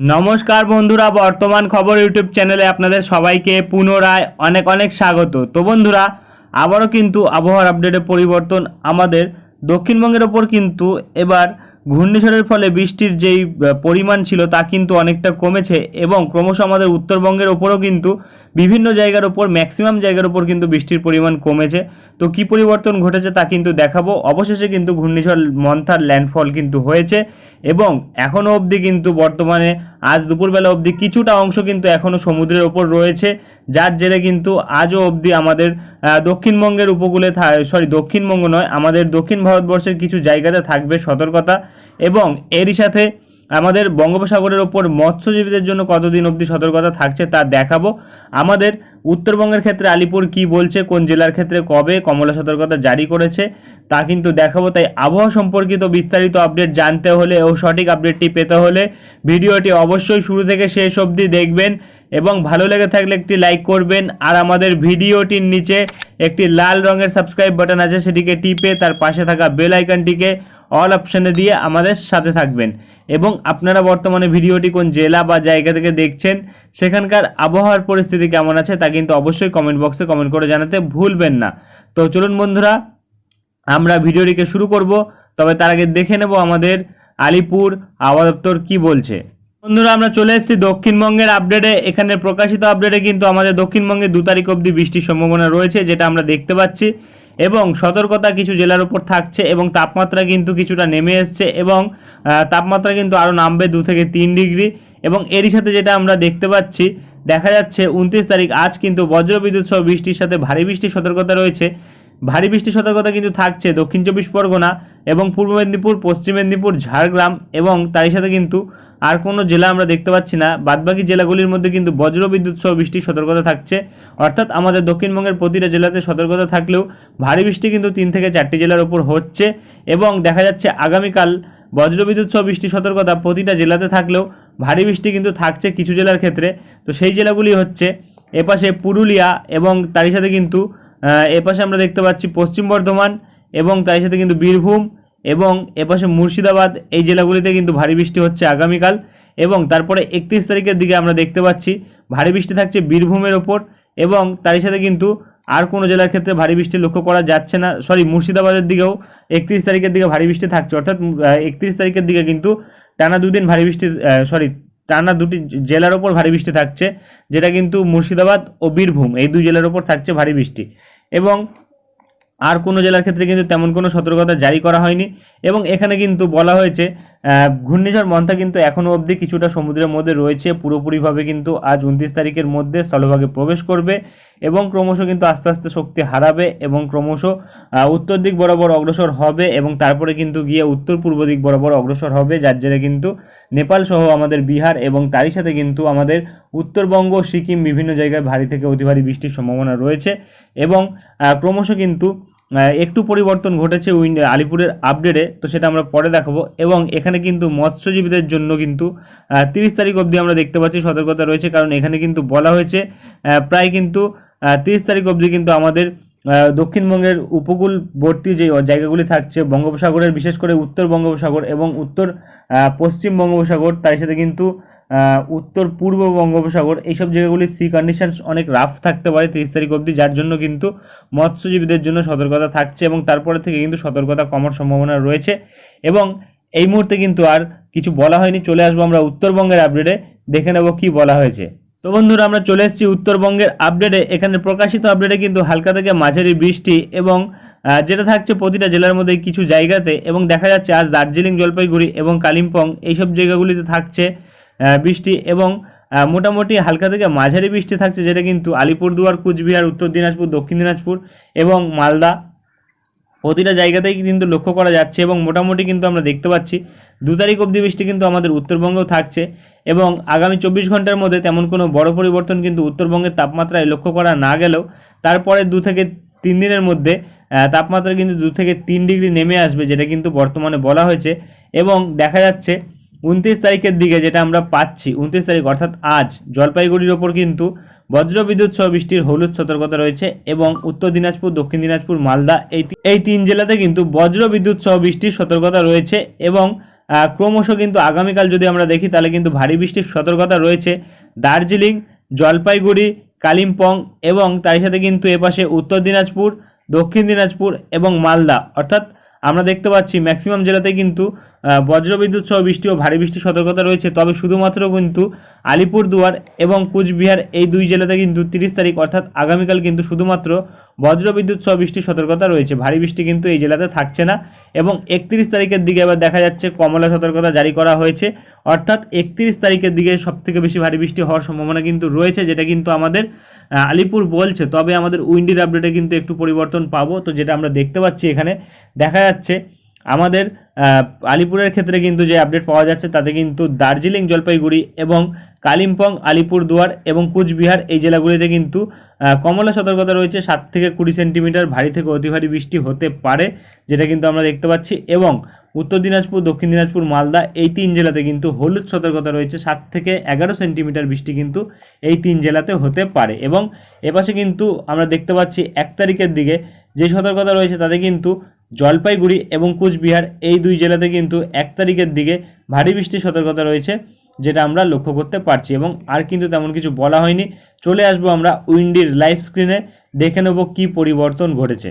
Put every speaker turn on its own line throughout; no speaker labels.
নমস্কার বন্ধুরা, বর্তমান খবর ইউটিউব চ্যানেলে আপনাদের সবাইকে পুনরায় অনেক অনেক স্বাগত। তো বন্ধুরা, আবারও কিন্তু আবহাওয়ার আপডেটে পরিবর্তন আমাদের দক্ষিণবঙ্গের ওপর কিন্তু এবার ঘূর্ণিঝড়ের ফলে বৃষ্টির যেই পরিমাণ ছিল তা কিন্তু অনেকটা কমেছে এবং ক্রমশ আমাদের উত্তরবঙ্গের ওপরও কিন্তু বিভিন্ন জায়গার ওপর ম্যাক্সিমাম জায়গার ওপর কিন্তু বৃষ্টির পরিমাণ কমেছে। তো কি পরিবর্তন ঘটেছে তা কিন্তু দেখাবো। অবশেষে কিন্তু ঘূর্ণিঝড় মন্থার ল্যান্ডফল কিন্তু হয়েছে এবং এখনও অবধি কিন্তু বর্তমানে, আজ দুপুরবেলা অবধি কিছুটা অংশ কিন্তু এখনও সমুদ্রের ওপর রয়েছে। যার জেরে কিন্তু আজও অবধি আমাদের দক্ষিণবঙ্গের উপকূলে সরি দক্ষিণবঙ্গ নয়, আমাদের দক্ষিণ ভারতবর্ষের কিছু জায়গাতে থাকবে সতর্কতা এবং এরই সাথে আমাদের বঙ্গোপসাগরের ওপর মৎস্যজীবীদের জন্য কতদিন অবধি সতর্কতা থাকছে তা দেখাবো। আমাদের উত্তরবঙ্গের ক্ষেত্রে আলিপুর কি বলছে, কোন জেলার ক্ষেত্রে কবে কমলা সতর্কতা জারি করেছে, তা কিন্তু দেখাবো। তাই আবহাওয়া সম্পর্কিত বিস্তারিত আপডেট জানতে হলে ও সঠিক আপডেটটি পেতে হলে ভিডিওটি অবশ্যই শুরু থেকে শেষ অবধি দেখবেন এবং ভালো লেগে থাকলে একটি লাইক করবেন। আর আমাদের ভিডিওটির নিচে একটি লাল রঙের সাবস্ক্রাইব বাটন আছে, সেটিকে টিপে তার পাশে থাকা বেল আইকনটিকে অল অপশানে দিয়ে আমাদের সাথে থাকবেন। এবং আপনারা বর্তমানে ভিডিওটি কোন জেলা বা জায়গা থেকে দেখছেন, সেখানকার আবহাওয়ার পরিস্থিতি কেমন আছে তা কিন্তু অবশ্যই কমেন্ট বক্সে কমেন্ট করে জানাতে ভুলবেন না। তো চলুন বন্ধুরা, আমরা ভিডিওটিকে শুরু করব, তবে তার আগে দেখে নেব আমাদের আলিপুর আবহাওয়া দপ্তর কি বলছে। বন্ধুরা, আমরা চলে এসেছি দক্ষিণবঙ্গের আপডেটে। এখানে প্রকাশিত আপডেটে কিন্তু আমাদের দক্ষিণবঙ্গে দু তারিখ অবধি বৃষ্টির সম্ভাবনা রয়েছে, যেটা আমরা দেখতে পাচ্ছি। এবং সতর্কতা কিছু জেলার উপর থাকছে এবং তাপমাত্রা কিন্তু কিছুটা নেমে এসছে এবং তাপমাত্রা কিন্তু আরও নামবে দু থেকে তিন ডিগ্রি এবং এরই সাথে যেটা আমরা দেখতে পাচ্ছি, দেখা যাচ্ছে উনত্রিশ তারিখ আজ কিন্তু বজ্রবিদ্যুৎ সহ বৃষ্টির সাথে ভারী বৃষ্টির সতর্কতা রয়েছে। ভারী বৃষ্টির সতর্কতা কিন্তু থাকছে দক্ষিণ চব্বিশ পরগনা এবং পূর্ব মেদিনীপুর, পশ্চিম মেদিনীপুর, ঝাড়গ্রাম এবং তারই সাথে কিন্তু আর কোনো জেলা আমরা দেখতে পাচ্ছি না। বাদবাকি জেলাগুলির মধ্যে কিন্তু বজ্রবিদ্যুৎ সহ বৃষ্টির সতর্কতা থাকছে। অর্থাৎ আমাদের দক্ষিণবঙ্গের প্রতিটা জেলাতে সতর্কতা থাকলেও ভারী বৃষ্টি কিন্তু তিন থেকে চারটি জেলার ওপর হচ্ছে এবং দেখা যাচ্ছে আগামীকাল বজ্রবিদ্যুৎ সহ বৃষ্টির সতর্কতা প্রতিটা জেলাতে থাকলেও ভারী বৃষ্টি কিন্তু থাকছে কিছু জেলার ক্ষেত্রে। তো সেই জেলাগুলি হচ্ছে এপাশে পুরুলিয়া এবং তারই সাথে কিন্তু এপাশে আমরা দেখতে পাচ্ছি পশ্চিম বর্ধমান এবং তার সাথে কিন্তু বীরভূম এবং এপাশে মুর্শিদাবাদ, এই জেলাগুলিতে কিন্তু ভারী বৃষ্টি হচ্ছে আগামীকাল এবং তারপরে একত্রিশ তারিখের দিকে আমরা দেখতে পাচ্ছি ভারী বৃষ্টি থাকছে বীরভূমের ওপর এবং তারই সাথে কিন্তু আর কোনো জেলার ক্ষেত্রে ভারী বৃষ্টি লক্ষ্য করা যাচ্ছে না। সরি মুর্শিদাবাদের দিকেও একত্রিশ তারিখের দিকে ভারী বৃষ্টি থাকছে। অর্থাৎ একত্রিশ তারিখের দিকে কিন্তু টানা দুদিন ভারী বৃষ্টি সরি টানা দুটি জেলার ওপর ভারী বৃষ্টি থাকছে, যেটা কিন্তু মুর্শিদাবাদ ও বীরভূম, এই দুই জেলার ওপর থাকছে ভারী বৃষ্টি। এবং আর কোনো জেলার ক্ষেত্রে কিন্তু তেমন কোনো সতর্কতা জারি করা হয়নি। এবং এখানে কিন্তু বলা হয়েছে ঘূর্ণিঝড় মন্থা কিন্তু এখনও অবধি কিছুটা সমুদ্রের মধ্যে রয়েছে। পুরোপুরিভাবে কিন্তু আজ উনত্রিশ তারিখের মধ্যে স্থলভাগে প্রবেশ করবে এবং ক্রমশ কিন্তু আস্তে আস্তে শক্তি হারাবে এবং ক্রমশ উত্তর দিক বরাবর অগ্রসর হবে এবং তারপরে কিন্তু গিয়ে উত্তর পূর্ব দিক বরাবর অগ্রসর হবে, যার জেরে কিন্তু নেপাল সহ আমাদের বিহার এবং তারই সাথে কিন্তু আমাদের উত্তরবঙ্গ, সিকিম, বিভিন্ন জায়গায় ভারী থেকে অতি ভারী বৃষ্টির সম্ভাবনা রয়েছে। এবং ক্রমশ কিন্তু একটু পরিবর্তন ঘটেছে উইন্ড আলিপুরের আপডেটে, তো সেটা আমরা পরে দেখাবো। এবং এখানে কিন্তু মৎস্যজীবীদের জন্য কিন্তু তিরিশ তারিখ অবধি আমরা দেখতে পাচ্ছি সতর্কতা রয়েছে, কারণ এখানে কিন্তু বলা হয়েছে প্রায় কিন্তু তিরিশ তারিখ অবধি কিন্তু আমাদের দক্ষিণবঙ্গের উপকূলবর্তী যে জায়গাগুলি থাকছে, বঙ্গোপসাগরের, বিশেষ করে উত্তর বঙ্গোপসাগর এবং উত্তর পশ্চিম বঙ্গোপসাগর, তার সাথে কিন্তু উত্তর, পূর্ব বঙ্গোপসাগর, এইসব জায়গাগুলির সি কন্ডিশনস অনেক রাফ থাকতে পারে তিরিশ তারিখ অবধি, যার জন্য কিন্তু মৎস্যজীবীদের জন্য সতর্কতা থাকছে এবং তারপরে থেকে কিন্তু সতর্কতা কমার সম্ভাবনা রয়েছে। এবং এই মুহূর্তে কিন্তু আর কিছু বলা হয়নি, চলে আসব আমরা উত্তরবঙ্গের আপডেটে দেখে নেব কি বলা হয়েছে। তো বন্ধুরা, আমরা চলে এসেছি উত্তরবঙ্গের আপডেটে এখানে প্রকাশিত আপডেটে কিন্তু হালকা থেকে মাঝারি বৃষ্টি এবং যেটা থাকছে প্রতিটা জেলার মধ্যে কিছু জায়গাতে এবং দেখা যাচ্ছে আজ দার্জিলিং, জলপাইগুড়ি এবং কালিম্পং, এইসব জায়গাগুলিতে থাকছে বৃষ্টি এবং মোটামুটি হালকা থেকে মাঝারি বৃষ্টি থাকছে, যেটা কিন্তু আলিপুরদুয়ার, কুচবিহার, উত্তর দিনাজপুর, দক্ষিণ দিনাজপুর এবং মালদা প্রতিটা জায়গাতেই কিন্তু লক্ষ্য করা যাচ্ছে এবং মোটামুটি কিন্তু আমরা দেখতে পাচ্ছি, দু তারিখ অবধি বৃষ্টি কিন্তু আমাদের উত্তরবঙ্গেও থাকছে এবং আগামী চব্বিশ ঘণ্টার মধ্যে তেমন কোনো বড় পরিবর্তন কিন্তু উত্তরবঙ্গের তাপমাত্রায় লক্ষ্য করা না গেলেও তারপরে দু থেকে তিন দিনের মধ্যে তাপমাত্রা কিন্তু দু থেকে তিন ডিগ্রি নেমে আসবে, যেটা কিন্তু বর্তমানে বলা হয়েছে এবং দেখা যাচ্ছে উনত্রিশ তারিখের দিকে যেটা আমরা পাচ্ছি, উনত্রিশ তারিখ অর্থাৎ আজ, জলপাইগুড়ির ওপর কিন্তু বজ্রবিদ্যুৎ সহ বৃষ্টির হলুদ সতর্কতা রয়েছে এবং উত্তর দিনাজপুর, দক্ষিণ দিনাজপুর, মালদা এই এই তিন জেলাতে কিন্তু বজ্রবিদ্যুৎ সহ বৃষ্টির সতর্কতা রয়েছে এবং ক্রমশ কিন্তু আগামীকাল যদি আমরা দেখি তাহলে কিন্তু ভারী বৃষ্টির সতর্কতা রয়েছে। দার্জিলিং, জলপাইগুড়ি, কালিম্পং এবং তার সাথে কিন্তু এপাশে উত্তর দিনাজপুর, দক্ষিণ দিনাজপুর এবং মালদা। অর্থাৎ আমরা দেখতে পাচ্ছি ম্যাক্সিমাম জেলাতে কিন্তু বজ্রবিদ্যুৎ সহ বৃষ্টি ও ভারী বৃষ্টির সতর্কতা রয়েছে। তবে শুধুমাত্র কিন্তু আলিপুরদুয়ার এবং কুচবিহার এই দুই জেলাতে কিন্তু তিরিশ তারিখ অর্থাৎ আগামীকাল কিন্তু শুধুমাত্র বজ্রবিদ্যুৎ সহ বৃষ্টির সতর্কতা রয়েছে। ভারী বৃষ্টি কিন্তু এই জেলাতে থাকছে না এবং একত্রিশ তারিখের দিকে এবার দেখা যাচ্ছে কমলা সতর্কতা জারি করা হয়েছে। অর্থাৎ একত্রিশ তারিখের দিকে সবথেকে বেশি ভারী বৃষ্টি হওয়ার সম্ভাবনা কিন্তু রয়েছে, যেটা কিন্তু আমাদের আলিপুর বলছে। তবে আমাদের উইন্ডির আপডেটে কিন্তু একটু পরিবর্তন পাবো। তো যেটা আমরা দেখতে পাচ্ছি এখানে, দেখা যাচ্ছে আমাদের আলিপুরের ক্ষেত্রে কিন্তু যে আপডেট পাওয়া যাচ্ছে তাতে কিন্তু দার্জিলিং, জলপাইগুড়ি এবং কালিম্পং, আলিপুরদুয়ার এবং কুচবিহার এই জেলাগুলিতে কিন্তু কমলা সতর্কতা রয়েছে। সাত থেকে কুড়ি সেন্টিমিটার ভারী থেকে অতি ভারী বৃষ্টি হতে পারে, যেটা কিন্তু আমরা দেখতে পাচ্ছি এবং উত্তর দিনাজপুর, দক্ষিণ দিনাজপুর, মালদা, এই তিন জেলাতে কিন্তু হলুদ সতর্কতা রয়েছে। সাত থেকে এগারো সেন্টিমিটার বৃষ্টি কিন্তু এই তিন জেলাতে হতে পারে এবং এপাশে কিন্তু আমরা দেখতে পাচ্ছি এক তারিখের দিকে যে সতর্কতা রয়েছে তাতে কিন্তু জলপাইগুড়ি এবং কুচবিহার এই দুই জেলাতে কিন্তু এক তারিখের দিকে ভারী বৃষ্টির সতর্কতা রয়েছে যেটা আমরা লক্ষ্য করতে পারছি এবং আর কিন্তু তেমন কিছু বলা হয়নি। চলে আসব আমরা উইন্ডির লাইভ স্ক্রিনে, দেখে নেব কি পরিবর্তন ঘটেছে।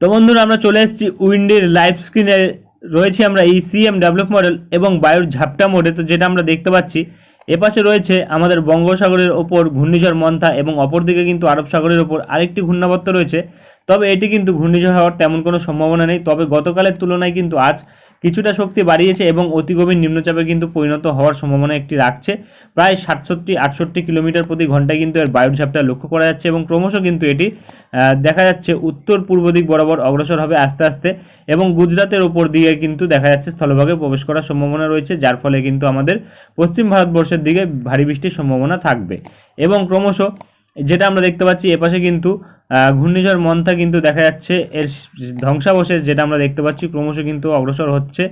তো বন্ধুরা, আমরা চলে এসেছি উইন্ডির লাইভ স্ক্রিনে রয়েছে আমরা এই সিএম ডেভেলপ মডেল এবং বায়ুর ঝাপটা মোডে তো যেটা আমরা দেখতে পাচ্ছি, এপাশে রয়েছে আমাদের বঙ্গোসাগরের ওপর ঘূর্ণিঝড় মন্থা এবং অপরদিকে কিন্তু আরব সাগরের ওপর আরেকটি ঘূর্ণাবর্ত রয়েছে। তবে এটি কিন্তু ঘূর্ণিঝড় হওয়ার তেমন কোনো সম্ভাবনা নেই। তবে গতকালের তুলনায় কিন্তু আজ কিছুটা শক্তি বাড়িয়েছে এবং অতি গভীর নিম্নচাপে কিন্তু পরিণত হওয়ার সম্ভাবনা একটি রাখছে। প্রায় সাতষট্টি, আটষট্টি কিলোমিটার প্রতি ঘন্টায় কিন্তু এর বায়ুর ঝাপটা লক্ষ্য করা যাচ্ছে এবং ক্রমশ কিন্তু এটি দেখা যাচ্ছে উত্তর পূর্ব দিক বরাবর অগ্রসর হবে আস্তে আস্তে এবং গুজরাতের ওপর দিকে কিন্তু দেখা যাচ্ছে স্থলভাগে প্রবেশ করার সম্ভাবনা রয়েছে, যার ফলে কিন্তু আমাদের পশ্চিম ভারতবর্ষের দিকে ভারী বৃষ্টির সম্ভাবনা থাকবে। এবং ক্রমশ যেটা আমরা দেখতে পাচ্ছি, এপাশে কিন্তু ঘূর্ণিঝড় মন্থা কিন্তু দেখা যাচ্ছে। এর ধ্বংসাবশেষ যেটা আমরা দেখতে পাচ্ছি, ক্রমশ কিন্তু অগ্রসর হচ্ছে।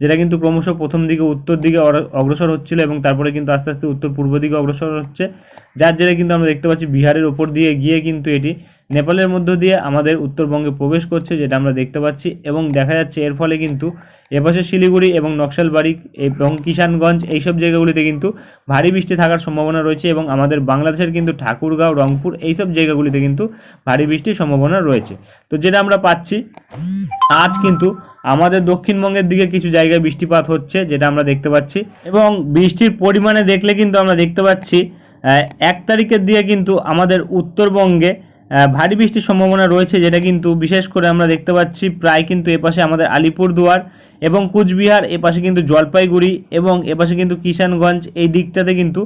যেটা কিন্তু ক্রমশ প্রথম দিকে, উত্তর দিকে অগ্রসর হচ্ছিল এবং তারপরে কিন্তু আস্তে আস্তে উত্তর পূর্ব দিকে অগ্রসর হচ্ছে। যার জেরে কিন্তু আমরা দেখতে পাচ্ছি বিহারের ওপর দিয়ে গিয়ে কিন্তু এটি নেপালের মধ্য দিয়ে আমাদের উত্তরবঙ্গে প্রবেশ করছে, যেটা আমরা দেখতে পাচ্ছি, এবং দেখা যাচ্ছে এর ফলে কিন্তু এপাশে শিলিগুড়ি এবং নকশালবাড়ি এবং কিষানগঞ্জ, এইসব জায়গাগুলিতে কিন্তু ভারী বৃষ্টি থাকার সম্ভাবনা রয়েছে এবং আমাদের বাংলাদেশের কিন্তু ঠাকুরগাঁও, রংপুর, এইসব জায়গাগুলিতে কিন্তু ভারী বৃষ্টির সম্ভাবনা রয়েছে। তো যেটা আমরা পাচ্ছি, আজ কিন্তু আমাদের দক্ষিণবঙ্গের দিকে কিছু জায়গায় বৃষ্টিপাত হচ্ছে, যেটা আমরা দেখতে পাচ্ছি, এবং বৃষ্টির পরিমাণে দেখলে কিন্তু আমরা দেখতে পাচ্ছি এক তারিখের দিকে কিন্তু আমাদের উত্তরবঙ্গে ভারী বৃষ্টির সম্ভাবনা রয়েছে, যেটা কিন্তু বিশেষ করে আমরা দেখতে পাচ্ছি প্রায় কিন্তু এপাশে আমাদের আলিপুরদুয়ার এবং কুচবিহার, এপাশে কিন্তু জলপাইগুড়ি এবং এপাশে কিন্তু কিষানগঞ্জ, এই দিকটাতে কিন্তু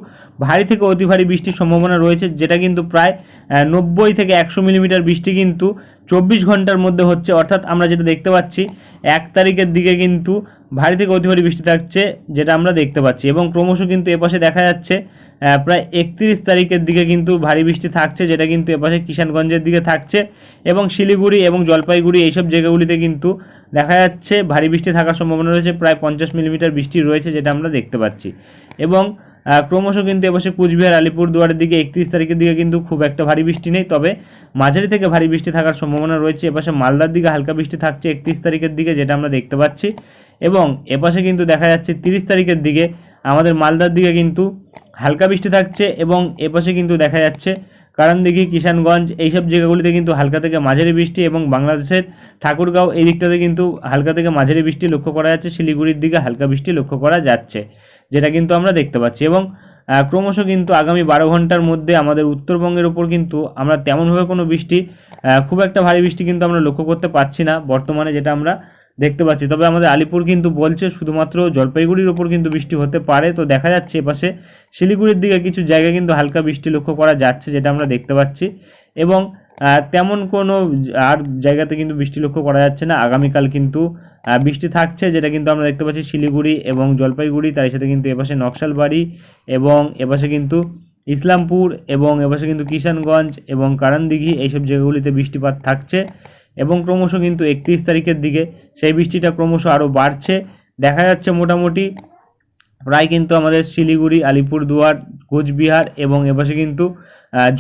ভারী থেকে অতি ভারী বৃষ্টির সম্ভাবনা রয়েছে, যেটা কিন্তু প্রায় নব্বই থেকে একশো মিলিমিটার বৃষ্টি কিন্তু চব্বিশ ঘণ্টার মধ্যে হচ্ছে। অর্থাৎ আমরা যেটা দেখতে পাচ্ছি, এক তারিখের দিকে কিন্তু ভারী থেকে অতি ভারী বৃষ্টি থাকছে, যেটা আমরা দেখতে পাচ্ছি এবং ক্রমশ কিন্তু এপাশে দেখা যাচ্ছে প্রায় একত্রিশ তারিখের দিকে কিন্তু ভারী বৃষ্টি থাকছে, যেটা কিন্তু এপাশে কিষানগঞ্জের দিকে থাকছে। এবং শিলিগুড়ি এবং জলপাইগুড়ি এইসব জায়গাগুলিতে কিন্তু দেখা যাচ্ছে ভারী বৃষ্টি থাকার সম্ভাবনা রয়েছে। প্রায় পঞ্চাশ মিলিমিটার বৃষ্টি রয়েছে, যেটা আমরা দেখতে পাচ্ছি। এবং ক্রমশ কিন্তু এপাশে কুচবিহার আলিপুর দুয়ারের দিকে একত্রিশ তারিখের দিকে কিন্তু খুব একটা ভারী বৃষ্টি নেই। তবে মাঝারি থেকে ভারী বৃষ্টি থাকার সম্ভাবনা রয়েছে। এপাশে মালদার দিকে হালকা বৃষ্টি থাকছে একত্রিশ তারিখের দিকে, যেটা আমরা দেখতে পাচ্ছি। এবং এপাশে কিন্তু দেখা যাচ্ছে তিরিশ তারিখের দিকে আমাদের মালদার দিকে কিন্তু হালকা বৃষ্টি থাকছে এবং এপাশে কিন্তু দেখা যাচ্ছে কারণদিঘি, কিষানগঞ্জ, এইসব জায়গাগুলিতে কিন্তু হালকা থেকে মাঝারি বৃষ্টি এবং বাংলাদেশের ঠাকুরগাঁও এই দিকটাতে কিন্তু হালকা থেকে মাঝারি বৃষ্টি লক্ষ্য করা যাচ্ছে। শিলিগুড়ির দিকে হালকা বৃষ্টি লক্ষ্য করা যাচ্ছে, যেটা কিন্তু আমরা দেখতে পাচ্ছি এবং ক্রমশ কিন্তু আগামী বারো ঘণ্টার মধ্যে আমাদের উত্তরবঙ্গের ওপর কিন্তু আমরা তেমনভাবে কোনো বৃষ্টি খুব একটা ভারী বৃষ্টি কিন্তু আমরা লক্ষ্য করতে পারছি না। বর্তমানে যেটা আমরা দেখতে পাচ্ছি। তবে আমাদের আলিপুর কিন্তু বলছে শুধুমাত্র জলপাইগুড়ির ওপর কিন্তু বৃষ্টি হতে পারে। তো দেখা যাচ্ছে এপাশে শিলিগুড়ির দিকে কিছু জায়গায় কিন্তু হালকা বৃষ্টি লক্ষ্য করা যাচ্ছে, যেটা আমরা দেখতে পাচ্ছি। এবং তেমন কোনো আর জায়গাতে কিন্তু বৃষ্টি লক্ষ্য করা যাচ্ছে না। আগামীকাল কিন্তু বৃষ্টি থাকছে, যেটা কিন্তু আমরা দেখতে পাচ্ছি শিলিগুড়ি এবং জলপাইগুড়ি, তার সাথে কিন্তু এপাশে নকশালবাড়ি এবং এপাশে কিন্তু ইসলামপুর এবং এপাশে কিন্তু কিষানগঞ্জ এবং কারানদিঘি এইসব জায়গাগুলিতে বৃষ্টিপাত থাকছে। এবং ক্রমশ কিন্তু একত্রিশ তারিখের দিকে সেই বৃষ্টিটা ক্রমশ আরও বাড়ছে। দেখা যাচ্ছে মোটামুটি প্রায় কিন্তু আমাদের শিলিগুড়ি, আলিপুরদুয়ার, কোচবিহার এবং এপাশে কিন্তু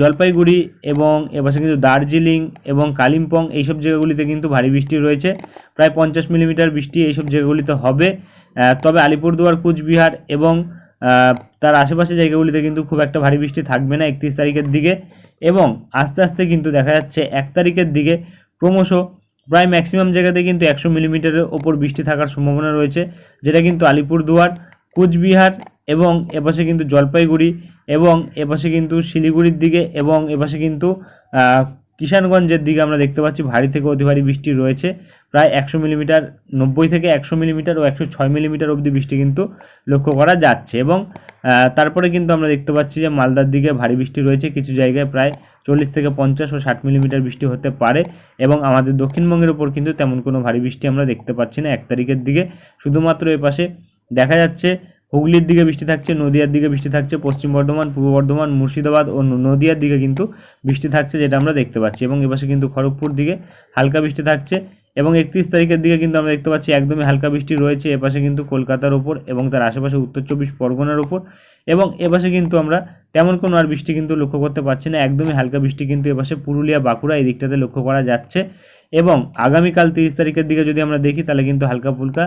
জলপাইগুড়ি এবং এপাশে কিন্তু দার্জিলিং এবং কালিম্পং এইসব জায়গাগুলিতে কিন্তু ভারী বৃষ্টি রয়েছে। প্রায় পঞ্চাশ মিলিমিটার বৃষ্টি এইসব জায়গাগুলিতে হবে। তবে আলিপুরদুয়ার, কুচবিহার এবং তার আশেপাশে জায়গাগুলিতে কিন্তু খুব একটা ভারী বৃষ্টি থাকবে না একত্রিশ তারিখের দিকে। এবং আস্তে আস্তে কিন্তু দেখা যাচ্ছে এক তারিখের দিকে ক্রমশ প্রায় ম্যাক্সিমাম জায়গাতে কিন্তু একশো মিলিমিটারের ওপর বৃষ্টি থাকার সম্ভাবনা রয়েছে, যেটা কিন্তু আলিপুরদুয়ার, কুচবিহার এবং এপাশে কিন্তু জলপাইগুড়ি এবং এপাশে কিন্তু শিলিগুড়ির দিকে এবং এপাশে কিন্তু কিষানগঞ্জের দিকে আমরা দেখতে পাচ্ছি ভারী থেকে অতি ভারী বৃষ্টি রয়েছে। প্রায় একশো মিলিমিটার, নব্বই থেকে একশো মিলিমিটার ও একশো ছয় মিলিমিটার অবধি বৃষ্টি কিন্তু লক্ষ্য করা যাচ্ছে এবং তারপরে কিন্তু আমরা দেখতে পাচ্ছি যে মালদার দিকে ভারী বৃষ্টি রয়েছে। কিছু জায়গায় প্রায় চল্লিশ থেকে পঞ্চাশ ও ষাট মিলিমিটার বৃষ্টি হতে পারে এবং আমাদের দক্ষিণবঙ্গের ওপর কিন্তু তেমন কোনো ভারী বৃষ্টি আমরা দেখতে পাচ্ছি না এক তারিখের দিকে। শুধুমাত্র এ পাশে দেখা যাচ্ছে হুগলির দিকে বৃষ্টি থাকছে, নদিয়ার দিকে বৃষ্টি থাকছে, পশ্চিম বর্ধমান, পূর্ব বর্ধমান, মুর্শিদাবাদ ও নদিয়ার দিকে কিন্তু বৃষ্টি থাকছে যেটা আমরা দেখতে পাচ্ছি এবং এপাশে কিন্তু খড়গপুর দিকে হালকা বৃষ্টি থাকছে। এবং একত্রিশ তারিখের দিকে কিন্তু আমরা দেখতে পাচ্ছি একদমই হালকা বৃষ্টি রয়েছে, এপাশে কিন্তু কলকাতার ওপর এবং তার আশেপাশে উত্তর চব্বিশ পরগনার উপর এবং এপাশে কিন্তু আমরা তেমন কোনো আর বৃষ্টি কিন্তু লক্ষ্য করতে পারছি না, একদমই হালকা বৃষ্টি কিন্তু এপাশে পুরুলিয়া, বাঁকুড়া এই দিকটাতে লক্ষ্য করা যাচ্ছে। এবং আগামীকাল তিরিশ তারিখের দিকে যদি আমরা দেখি, তাহলে কিন্তু হালকা ফুলকা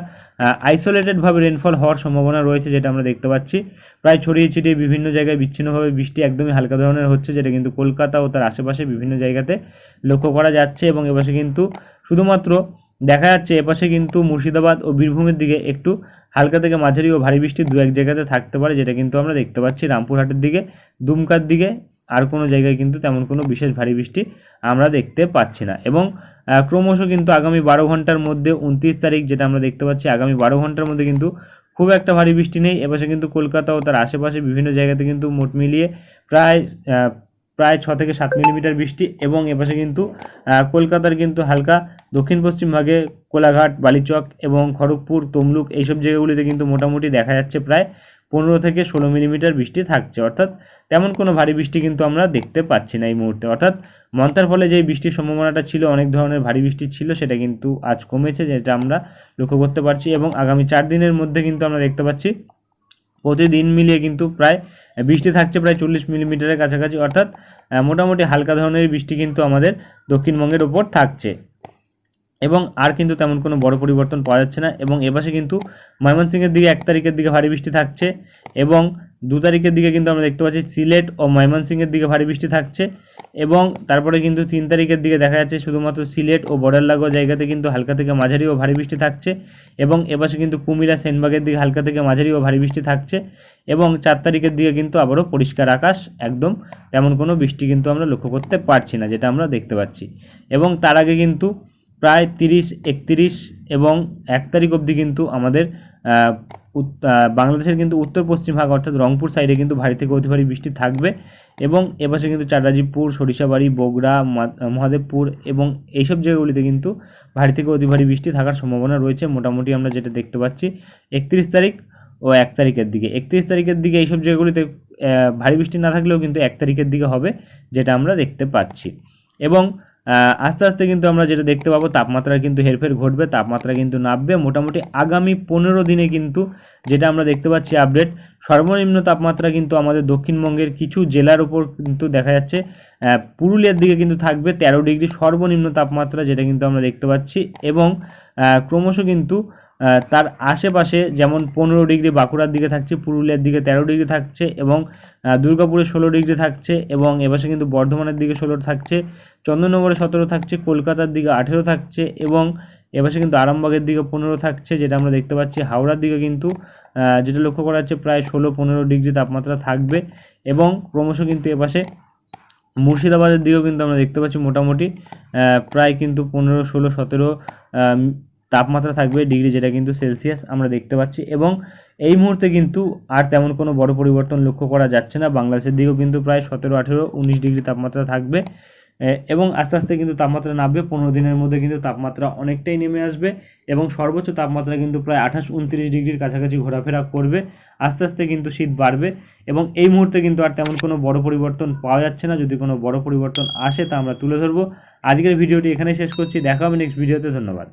আইসোলেটেডভাবে রেনফল হওয়ার সম্ভাবনা রয়েছে, যেটা আমরা দেখতে পাচ্ছি। প্রায় ছড়িয়ে ছিটিয়ে বিভিন্ন জায়গায় বিচ্ছিন্নভাবে বৃষ্টি একদমই হালকা ধরনের হচ্ছে, যেটা কিন্তু কলকাতা ও তার আশেপাশে বিভিন্ন জায়গাতে লক্ষ্য করা যাচ্ছে এবং এপাশে কিন্তু শুধুমাত্র দেখা যাচ্ছে, এপাশে কিন্তু মুর্শিদাবাদ ও বীরভূমের দিকে একটু হালকা থেকে মাঝারি ও ভারী বৃষ্টি দু এক জায়গাতে থাকতে পারে, যেটা কিন্তু আমরা দেখতে পাচ্ছি। রামপুরহাটের দিকে, দুমকার দিকে আর কোনো জায়গায় কিন্তু তেমন কোনো বিশেষ ভারী বৃষ্টি আমরা দেখতে পাচ্ছি না। এবং ক্রমশ কিন্তু আগামী বারো ঘণ্টার মধ্যে উনত্রিশ তারিখ যেটা আমরা দেখতে পাচ্ছি, আগামী বারো ঘণ্টার মধ্যে কিন্তু খুব একটা ভারী বৃষ্টি নেই। এপাশে কিন্তু কলকাতা ও তার আশেপাশে বিভিন্ন জায়গাতে কিন্তু মোট মিলিয়ে প্রায় প্রায় ছ থেকে সাত মিলিমিটার বৃষ্টি এবং এপাশে কিন্তু কলকাতার কিন্তু হালকা দক্ষিণ পশ্চিম ভাগে কোলাঘাট, বালিচক এবং খড়গপুর, তমলুক এইসব জায়গাগুলিতে কিন্তু মোটামুটি দেখা যাচ্ছে প্রায় পনেরো থেকে ষোলো মিলিমিটার বৃষ্টি থাকছে। অর্থাৎ তেমন কোনো ভারী বৃষ্টি কিন্তু আমরা দেখতে পাচ্ছি না এই মুহূর্তে। অর্থাৎ মন্তার ফলে যে বৃষ্টির সম্ভাবনাটা ছিল, অনেক ধরনের ভারী বৃষ্টি ছিল, সেটা কিন্তু আজ কমেছে, যেটা আমরা লক্ষ্য করতে পারছি এবং আগামী চার দিনের মধ্যে কিন্তু আমরা দেখতে পাচ্ছি, প্রতিদিন মিলিয়ে কিন্তু প্রায় বৃষ্টি থাকছে প্রায় চল্লিশ মিলিমিটারের কাছাকাছি, অর্থাৎ মোটামুটি হালকা ধরনের বৃষ্টি কিন্তু আমাদের দক্ষিণবঙ্গের ওপর থাকছে। এবং আর কিন্তু তেমন কোনো বড় পরিবর্তন পাওয়া যাচ্ছে না, এবং এপাশে কিন্তু ময়মনসিংহের দিকে এক তারিখের দিকে ভারী বৃষ্টি থাকছে, এবং দু তারিখের দিকে কিন্তু আমরা দেখতে পাচ্ছি সিলেট ও ময়মনসিংহের দিকে ভারী বৃষ্টি থাকছে এবং তারপরে কিন্তু তিন তারিখের দিকে দেখা যাচ্ছে শুধুমাত্র সিলেট ও বর্ডার লাগোয়া জায়গাতে কিন্তু হালকা থেকে মাঝারি ও ভারী বৃষ্টি থাকছে এবং এপাশে কিন্তু কুমিরা সেনবাগের দিকে হালকা থেকে মাঝারি ও ভারী বৃষ্টি থাকছে এবং চার তারিখের দিকে কিন্তু আবারও পরিষ্কার আকাশ, একদম তেমন কোনো বৃষ্টি কিন্তু আমরা লক্ষ্য করতে পারছি না, যেটা আমরা দেখতে পাচ্ছি। এবং তার আগে কিন্তু প্রায় তিরিশ, একত্রিশ এবং এক তারিখ অবধি কিন্তু আমাদের বাংলাদেশের কিন্তু উত্তর পশ্চিম ভাগ অর্থাৎ রংপুর সাইডে কিন্তু ভারী থেকে অতি ভারী বৃষ্টি থাকবে এবং এপাশে কিন্তু চাটরাজিপুর সরিষাবাড়ি, বগুড়া মহাদেবপুর এবং এইসব জায়গাগুলিতে কিন্তু ভারী থেকে অতি ভারী বৃষ্টি থাকার সম্ভাবনা রয়েছে। মোটামুটি আমরা যেটা দেখতে পাচ্ছি, একত্রিশ তারিখ ও এক তারিখের দিকে। একত্রিশ তারিখের দিকে এইসব জায়গাগুলিতে ভারী বৃষ্টি না থাকলেও কিন্তু এক তারিখের দিকে হবে, যেটা আমরা দেখতে পাচ্ছি। এবং আস্তে আস্তে কিন্তু আমরা যেটা দেখতে পাবো তাপমাত্রা কিন্তু হেরফের ঘটবে, তাপমাত্রা কিন্তু নামবে। মোটামুটি আগামী পনেরো দিনে কিন্তু যেটা আমরা দেখতে পাচ্ছি আপডেট সর্বনিম্ন তাপমাত্রা কিন্তু আমাদের দক্ষিণবঙ্গের কিছু জেলার উপর কিন্তু দেখা যাচ্ছে পুরুলিয়ার দিকে কিন্তু থাকবে তেরো ডিগ্রি সর্বনিম্ন তাপমাত্রা যেটা কিন্তু আমরা দেখতে পাচ্ছি এবং ক্রমশ কিন্তু তার আশেপাশে যেমন পনেরো ডিগ্রি বাঁকুড়ার দিকে থাকছে, পুরুলিয়ার দিকে তেরো ডিগ্রি থাকছে এবং দুর্গাপুরে ষোলো ডিগ্রি থাকছে এবং এপাশে কিন্তু বর্ধমানের দিকে ষোলো থাকছে। চন্দননগরে সতেরো থাকছে, কলকাতার দিকে আঠেরো থাকছে এবং এপাশে কিন্তু আরামবাগের দিকে পনেরো থাকছে, যেটা আমরা দেখতে পাচ্ছি। হাওড়ার দিকে কিন্তু যেটা লক্ষ্য করা যাচ্ছে প্রায় ষোলো পনেরো ডিগ্রি তাপমাত্রা থাকবে এবং ক্রমশ কিন্তু এপাশে মুর্শিদাবাদের দিকেও কিন্তু আমরা দেখতে পাচ্ছি মোটামুটি প্রায় কিন্তু পনেরো, ষোলো, সতেরো তাপমাত্রা থাকবে ডিগ্রি যেটা কিন্তু সেলসিয়াস আমরা দেখতে পাচ্ছি এবং এই মুহূর্তে কিন্তু আর তেমন কোনো বড় পরিবর্তন লক্ষ্য করা যাচ্ছে না। বাংলাদেশের দিকেও কিন্তু প্রায় সতেরো, আঠেরো, উনিশ ডিগ্রি তাপমাত্রা থাকবে। এবং আস্তে আস্তে কিন্তু তাপমাত্রা নামবে। পনেরো দিনের মধ্যে কিন্তু তাপমাত্রা অনেকটাই নেমে আসবে এবং সর্বোচ্চ তাপমাত্রা কিন্তু প্রায় আঠাশ উনত্রিশ ডিগ্রির কাছাকাছি ঘোরাফেরা করবে। আস্তে আস্তে কিন্তু শীত বাড়বে এবং এই মুহূর্তে কিন্তু আর তেমন কোনো বড় পরিবর্তন পাওয়া যাচ্ছে না। যদি কোনো বড় পরিবর্তন আসে তা আমরা তুলে ধরবো। আজকের ভিডিওটি এখানেই শেষ করছি। দেখা হবে নেক্সট ভিডিওতে ধন্যবাদ।